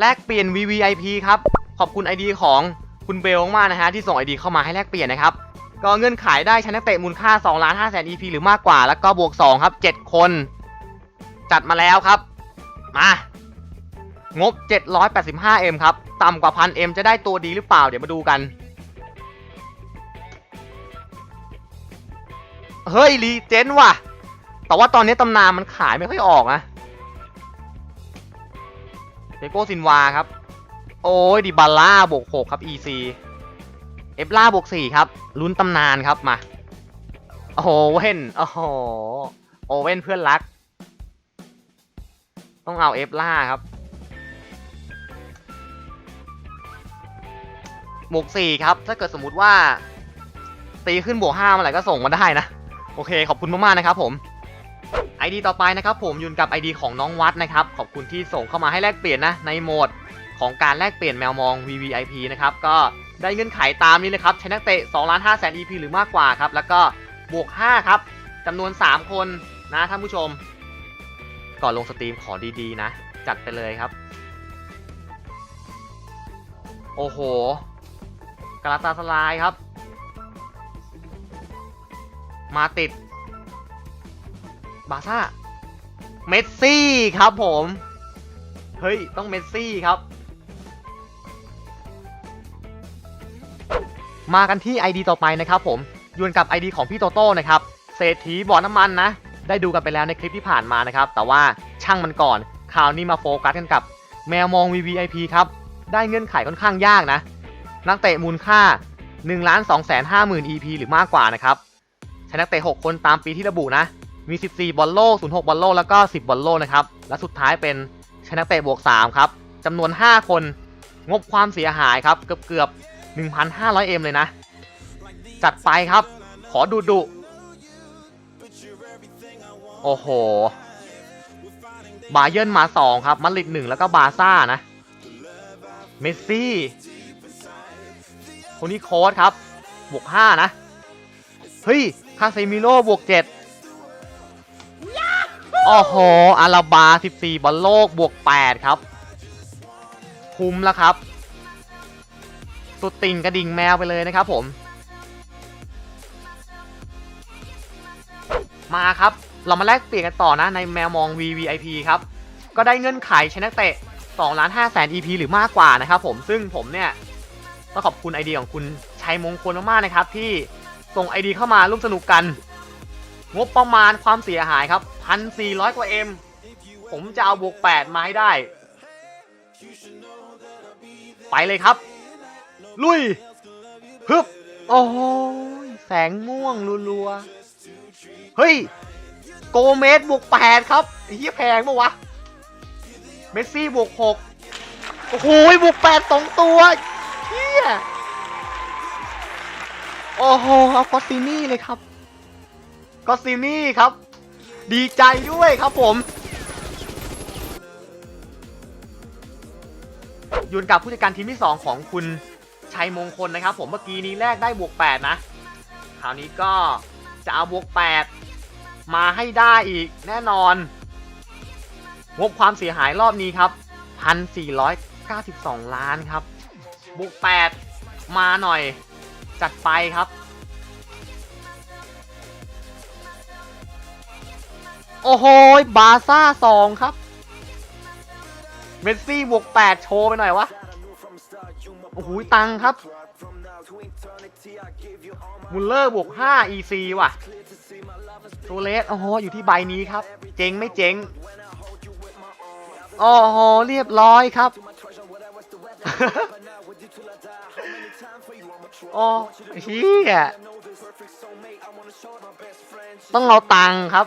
แลกเปลี่ยน VVIP ครับ ขอบคุณ ID ของคุณเบลมากนะฮะที่ส่ง ID เข้ามาให้แลกเปลี่ยนนะครับ ก็เงื่อนไขได้ช้นักเตะมูลค่า2ล้าน5แสน EP หรือมากกว่า แล้วก็บวก 2 ครับ 7 คน จัดมาแล้วครับ มางบ 785M ครับ ต่ำกว่า 1000M จะได้ตัวดีหรือเปล่า เดี๋ยวมาดูกัน เฮ้ยรีเจนว่ะ แต่ว่าตอนนี้ตำนานมันขายไม่ค่อยออกนะ โกซินวาครับ โอ้ยดิบาร่าบวก6ครับ EC เอฟล่าบวก4ครับ ลุ้นตำนานครับมา โอ้โหเว่นโอ้โหโอเว่นเพื่อนรัก ต้องเอาเอฟล่าครับบวก4ครับ ถ้าเกิดสมมุติว่า ตีขึ้นบวก5เมื่อไหร่ก็ส่งมาได้นะ โอเค ขอบคุณมาก ๆ นะครับผม ID ต่อไปนะครับผมยุนกับ ID ของน้องวัดนะครับขอบคุณที่ส่งเข้ามาให้แลกเปลี่ยนนะในโหมดของการแลกเปลี่ยนแมวมอง VVIP นะครับก็ได้เงื่อนไขตามนี้เลยครับใช้นักเตะ2ล้าน5แสน EP หรือมากกว่าครับแล้วก็บวก 5 ครับจำนวน 3 คนนะท่านผู้ชม ก่อนลงสตรีมขอดีๆนะ จัดไปเลยครับ โอ้โหกาลาตาสลายครับ มาติด บาซ่า เมสซี่ครับผม เฮ้ย ต้องเมสซี่ครับ มากันที่ ID ต่อไปนะครับผมยวนกับ ID ของพี่โตโต้นะครับ เศรษฐีบ่อน้ำมันนะ ได้ดูกันไปแล้วในคลิปที่ผ่านมานะครับ แต่ว่าช่างมันก่อนคราวนี้มาโฟกัสกันกับ แมวมอง VVIP ครับ ได้เงื่อนไขค่อนข้างยากนะ นักเตะมูลค่า1 2 5 0 0 0 0 EP หรือมากกว่านะครับ ใช้นักเตะ 6 คนตามปีที่ระบุนะ มี 14 บอลโล่06 บอลโล่แล้วก็ 10 บอลโล่นะครับ และสุดท้ายเป็นชนักเตะบวก 3 ครับจำนวน 5 คน งบความเสียหายครับ เกือบเกือบ1,500 M เลยนะ จัดไปครับ ขอดูดุ โอ้โห บาเยิร์นมา 2 ครับ มาดริด1แล้วก็บาซ่านะ เมสซี่คนนี้โค้ดครับ บวก 5 นะ เฮ้ย คาเซมิโร่บวก 7 โอ้โหอาราบา 14 บอลโลกบวก 8 ครับ คุ้มแล้วครับ สุดติ่งกระดิ่งแมวไปเลยนะครับผม มาครับ เรามาแลกเปลี่ยนกันต่อนะในแมวมอง VVIP ครับ ก็ได้เงื่อนไขชนักเตะ2ล้าน5แสน EP หรือมากกว่านะครับผม ซึ่งผมเนี่ยต้องขอบคุณไอเดียของคุณชัยมงคลมากๆนะครับ ที่ส่งไอเดียเข้ามาร่วมสนุกกัน งบประมาณความเสียหายครับ 1,400กว่า M ผมจะเอาบวก8มาให้ได้ ไปเลยครับ ลุยฮึบโอ้โหแสงม่วงรัวๆ เฮ้ย โกเมสบวก8ครับเฮียแพงปะวะ เมสซี่บวก6โอ้โหบวก8สองตัวเฮียโอ้โหเอากอสซินี่เลยครับกอสซินี่ครับ ดีใจด้วยครับผมยุนกับผู้จัดการทีมที่ 2 ของคุณชัยมงคลนะครับ ผมเมื่อกี้นี้แรกได้บวก 8 นะ คราวนี้ก็จะเอาบวก 8 มาให้ได้อีกแน่นอนงบความเสียหายรอบนี้ครับ 1,492 ล้านครับบวก 8 มาหน่อยจัดไปครับ โอ้โห บาซ่า2ครับ เมสซี่บวก8โชว์ไปหน่อยวะ โอ้โห ตังครับ มุลเลอร์บวก5 EC ว่ะโซเลสโอ้โห อยู่ที่ใบนี้ครับ เจ๊งไม่เจ๊งโอ้โห เรียบร้อยครับโอ้เฮียต้องเอาตังครับ